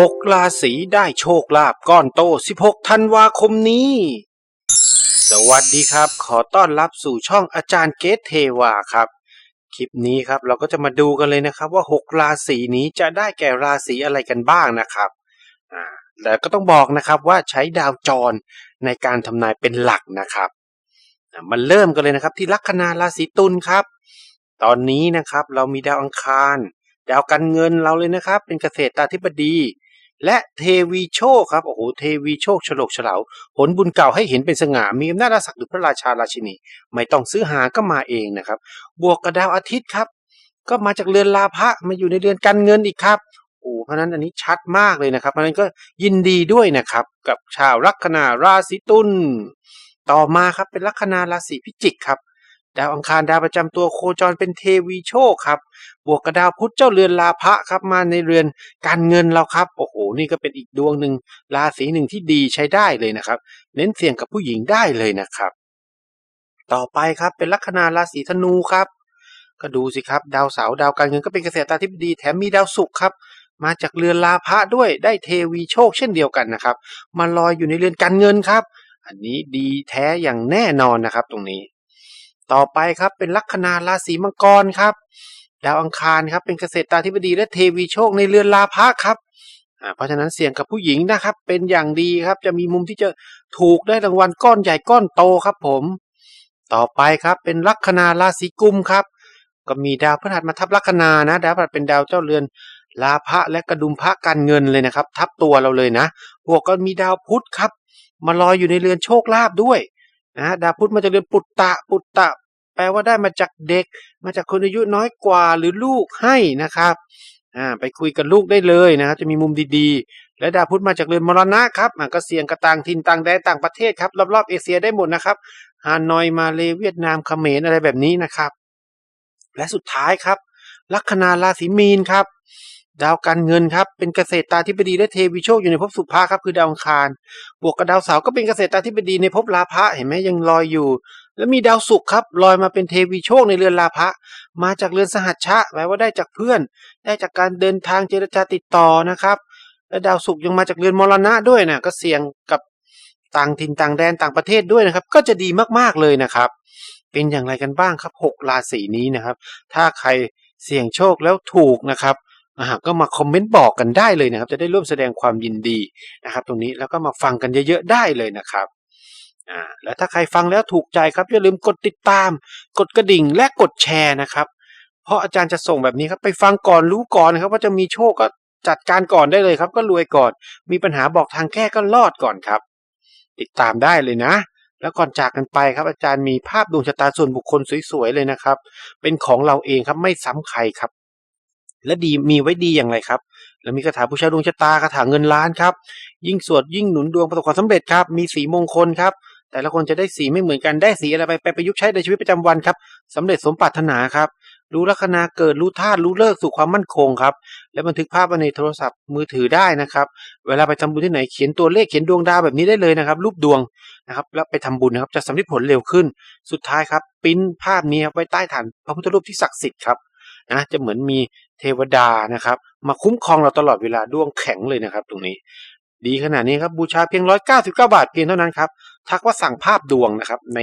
หกราศีได้โชคลาภก้อนโต 16 ธันวาคมนี้ สวัสดีครับ ขอต้อนรับสู่ช่องอาจารย์เกตเทวาครับ คลิปนี้ครับเราก็จะมาดูกันเลยนะครับว่า 6 ราศีนี้จะได้แก่ราศีอะไรกันบ้างนะครับอ่าแล้วก็ต้องบอกนะครับว่าใช้ดาวจรในการทำนายเป็นหลักนะครับมันเริ่มกันเลยนะครับที่ลัคนาราศีตุลครับ ตอนนี้นะครับเรามีดาวอังคาร ดาวการเงินเราเลยนะครับ เป็นเกษตราธิบดี และเทวีโชคครับโอ้โหเทวีโชคฉลกเฉลาผลบุญเก่าให้เห็นเป็นสง่ามีอำนาจราศักดิ์ดุจพระราชาราชินี ไม่ต้องซื้อหาก็มาเองนะครับ บวกกับดาวอาทิตย์ครับ ก็มาจากเรือนลาภะมาอยู่ในเรือนการเงินอีกครับโอ้เพราะนั้นอันนี้ชัดมากเลยนะครับ เพราะนั้นก็ยินดีด้วยนะครับ กับชาวลัคนาราศีตุลต่อมาครับเป็นลัคนาราศีพิจิกครับ ดาวอังคารดาวประจำตัวโคจรเป็นเทวีโชคครับ บวกกับดาวพุธเจ้าเรือนลาภะครับมาในเรือนการเงินเราครับ โอ้โห นี่ก็เป็นอีกดวงหนึ่งราศีหนึ่งที่ดีใช้ได้เลยนะครับ เน้นเสี่ยงกับผู้หญิงได้เลยนะครับ ต่อไปครับเป็นลัคนาราศีธนูครับ ก็ดูสิครับ ดาวเสาร์ดาวการเงินก็เป็นเกษตราธิบดีแถมมีดาวศุกร์ครับมาจากเรือนลาภะด้วยได้เทวีโชคเช่นเดียวกันนะครับ มาลอยอยู่ในเรือนการเงินครับ อันนี้ดีแท้อย่างแน่นอนนะครับตรงนี้ ต่อไปครับเป็นลัคนาราศีมังกรครับดาวอังคารครับเป็นเกษตราธิบดีและเทวีโชคในเรือนลาภะครับเพราะฉะนั้นเสี่ยงกับผู้หญิงนะครับเป็นอย่างดีครับจะมีมุมที่จะถูกได้รางวัลก้อนใหญ่ก้อนโตครับผม ต่อไปครับเป็นลัคนาราศีกุมครับก็มีดาวพฤหัสมาทับลัคนานะดาวพฤหัสเป็นดาวเจ้าเรือนลาภะและกระดุมพระการเงินเลยนะครับ ทับตัวเราเลยนะบวกก็มีดาวพุธครับ มาลอยอยู่ในเรือนโชคลาภด้วย นะดาพุธมาจากเรือนปุตตะปุตตะ แปลว่าได้มาจากเด็ก มาจากคนอายุน้อยกว่าหรือลูกให้นะครับอ่าไปคุยกับลูกได้เลยนะครับจะมีมุมดีๆ และดาพุธมาจากเรือนมรณะครับอ่าก็เสี่ยงกับต่างถิ่นต่างแดนต่างประเทศครับรอบๆเอเชียได้หมดนะครับฮานอยมาเลเวียดนามเขมรอะไรแบบนี้นะครับ และสุดท้ายครับ ลัคนาราศีมีนครับ ดาวการเงินครับเป็นเกษตรตาธิบดีและเทวีโชคอยู่ในภพสุภาครับคือดาวอังคาร บวกกับดาวเสาร์ก็เป็นเกษตรตาธิบดีในภพลาภะเห็นไหมยังลอยอยู่ แล้วมีดาวศุกร์ครับลอยมาเป็นเทวีโชคในเรือนลาภะมาจากเรือนสหัชชะแปลว่าได้จากเพื่อน ได้จากการเดินทางเจรจาติดต่อนะครับ และดาวศุกร์ยังมาจากเรือนมรณะด้วยนะก็เสี่ยงกับต่างถิ่นต่างแดนต่างประเทศด้วยนะครับ ก็จะดีมากๆเลยนะครับ เป็นอย่างไรกันบ้างครับหกราศีนี้นะครับ ถ้าใครเสี่ยงโชคแล้วถูกนะครับ อ่าก็มาคอมเมนต์บอกกันได้เลยนะครับ จะได้ร่วมแสดงความยินดีนะครับ ตรงนี้แล้วก็มาฟังกันเยอะๆได้เลยนะครับอ่าแล้วถ้าใครฟังแล้วถูกใจครับอย่าลืมกดติดตาม กดกระดิ่งและกดแชร์นะครับ เพราะอาจารย์จะส่งแบบนี้ครับไปฟังก่อนรู้ก่อนนะครับ ว่าจะมีโชคก็จัดการก่อนได้เลยครับ ก็รวยก่อน มีปัญหาบอกทางแก้ก็รอดก่อนครับ ติดตามได้เลยนะ แล้วก่อนจากกันไปครับ อาจารย์มีภาพดวงชะตาส่วนบุคคลสวยๆเลยนะครับ เป็นของเราเองครับไม่ซ้ำใครครับ และดีมีไว้ดีอย่างไรครับ แล้วมีคาถาบูชาดวงชะตาคาถาเงินล้านครับ ยิ่งสวดยิ่งหนุนดวงประสบความสำเร็จครับ มีสีมงคลครับ แต่ละคนจะได้สีไม่เหมือนกันได้สีอะไรไปไปประยุกต์ใช้ในชีวิตประจำวันครับสำเร็จสมปรารถนาครับ รู้ลัคนาเกิดรู้ธาตุรู้เลิกสู่ความมั่นคงครับ และบันทึกภาพไว้ในโทรศัพท์มือถือได้นะครับ เวลาไปทำบุญที่ไหนเขียนตัวเลขเขียนดวงดาวแบบนี้ได้เลยนะครับ รูปดวงนะครับแล้วไปทำบุญนะครับจะสำเร็จผลเร็วขึ้น สุดท้ายครับ ปิ้นภาพนี้ครับไว้ใต้ฐานพระพุทธรูปที่ศักดิ์สิทธิ์ครับนะจะเหมือนมี เทวดานะครับ มาคุ้มครองเราตลอดเวลาดวงแข็งเลยนะครับ ตรงนี้ ดีขนาดนี้ครับบูชาเพียง 199 บาทเพียงเท่านั้นครับ ทักว่าสั่งภาพดวงนะครับ ใน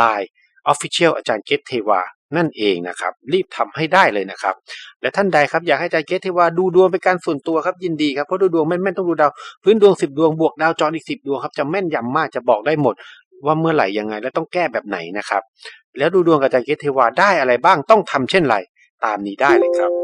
Line Official อาจารย์เกตเทวานั่นเองนะครับ รีบทำให้ได้เลยนะครับ และท่านใดครับอยากให้อาจารย์เกตเทวาดูดวงเป็นการส่วนตัวครับยินดีครับเพราะดูดวงแม่นๆต้องดูดาวพื้นดวง 10 ดวงบวกดาวจรอีก 10 ดวงครับจะแม่นยำมากจะบอกได้หมด ว่าเมื่อไหร่ยังไงและต้องแก้แบบไหนนะครับ แล้วดูดวงกับอาจารย์เกตเทวาได้อะไรบ้างต้องทำเช่นไรตามนี้ได้เลยครับ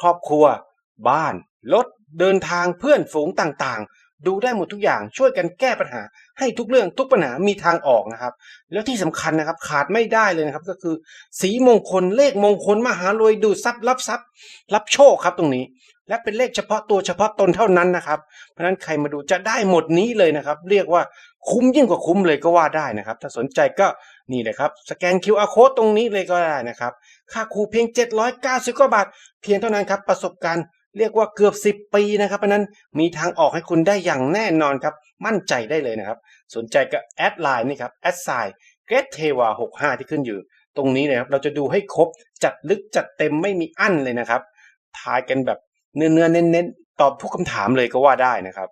ครอบครัว บ้าน รถ เดินทางเพื่อนฝูงต่างๆ ดูได้หมดทุกอย่างช่วยกันแก้ปัญหา ให้ทุกเรื่องทุกปัญหามีทางออกนะครับ แล้วที่สำคัญนะครับขาดไม่ได้เลยนะครับ ก็คือ สีมงคลเลขมงคลมหารวยดูทรัพย์รับทรัพย์ รับโชคครับตรงนี้ และเป็นเลขเฉพาะตัวเฉพาะตนเท่านั้นนะครับ เพราะฉะนั้นใครมาดูจะได้หมดนี้เลยนะครับ เรียกว่า คุ้มยิ่งกว่าคุ้มเลยก็ว่าได้นะครับ ถ้าสนใจก็นี่เลยครับ สแกน QR code ตรงนี้เลยก็ได้นะครับ ค่าครูเพียง 790กว่าบาท เพียงเท่านั้นครับ ประสบการณ์เรียกว่าเกือบ 10 ปีนะครับเพราะนั้นมีทางออกให้คุณได้อย่างแน่นอนครับ มั่นใจได้เลยนะครับ สนใจก็แอดไลน์นี่ครับแอดไซน์เกรดเทวา65 ที่ขึ้นอยู่ ตรงนี้เลยครับเราจะดูให้ครบจัดลึกจัดเต็มไม่มีอั้นเลยนะครับทายกันแบบเนื้อเนื้อๆเน้นๆตอบทุกคำถามเลยก็ว่าได้นะครับ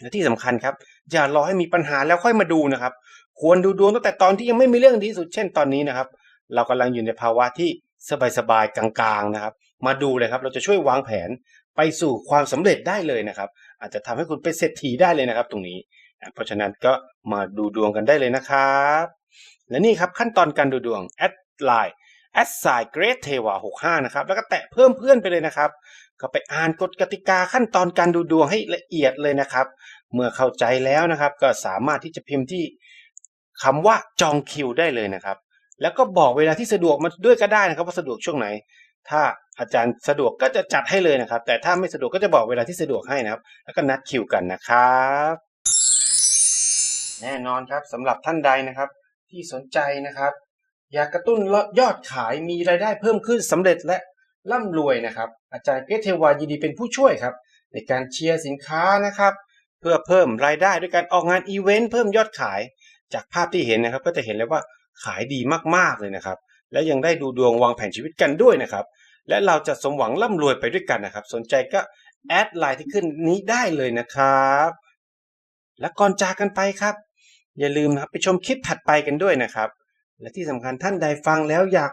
และที่สำคัญครับอย่ารอให้มีปัญหาแล้วค่อยมาดูนะครับ ควรดูดวงตั้งแต่ตอนที่ยังไม่มีเรื่องดีสุดเช่นตอนนี้นะครับ เรากำลังอยู่ในภาวะที่สบายๆกลางๆนะครับ มาดูเลยครับ เราจะช่วยวางแผนไปสู่ความสำเร็จได้เลยนะครับ อาจจะทำให้คุณเป็นเศรษฐีได้เลยนะครับ ตรงนี้ เพราะฉะนั้นก็มาดูดวงกันได้เลยนะครับ และนี่ครับขั้นตอนการดูดวงแอดไลน์แอดไซเกรดเทวา65นะครับ แล้วก็แตะเพิ่มเพื่อนไปเลยนะครับ ก็ไปอ่านกฎกติกาขั้นตอนการดูดวงให้ละเอียดเลยนะครับ เมื่อเข้าใจแล้วนะครับ ก็สามารถที่จะพิมพ์ที่คำว่าจองคิวได้เลยนะครับ แล้วก็บอกเวลาที่สะดวกมาด้วยก็ได้นะครับว่าสะดวกช่วงไหน ถ้าอาจารย์สะดวกก็จะจัดให้เลยนะครับ แต่ถ้าไม่สะดวกก็จะบอกเวลาที่สะดวกให้นะครับ แล้วก็นัดคิวกันนะครับ แน่นอนครับสำหรับท่านใดนะครับ ที่สนใจนะครับ อยากกระตุ้นยอดขายมีรายได้เพิ่มขึ้นสำเร็จและ ร่ำรวยนะครับ อาจารย์เกรทเทวายินดีเป็นผู้ช่วยครับ ในการเชียร์สินค้านะครับ เพื่อเพิ่มรายได้ด้วยการออกงานอีเวนต์เพิ่มยอดขาย จากภาพที่เห็นนะครับ ก็จะเห็นเลยว่าขายดีมากๆเลยนะครับ และยังได้ดูดวงวางแผนชีวิตกันด้วยนะครับ และเราจะสมหวังร่ำรวยไปด้วยกันนะครับ สนใจก็แอดไลน์ที่ขึ้นนี้ได้เลยนะครับ และก่อนจากกันไปครับ อย่าลืมนะครับไปชมคลิปถัดไปกันด้วยนะครับ และที่สำคัญท่านใดฟังแล้วอยาก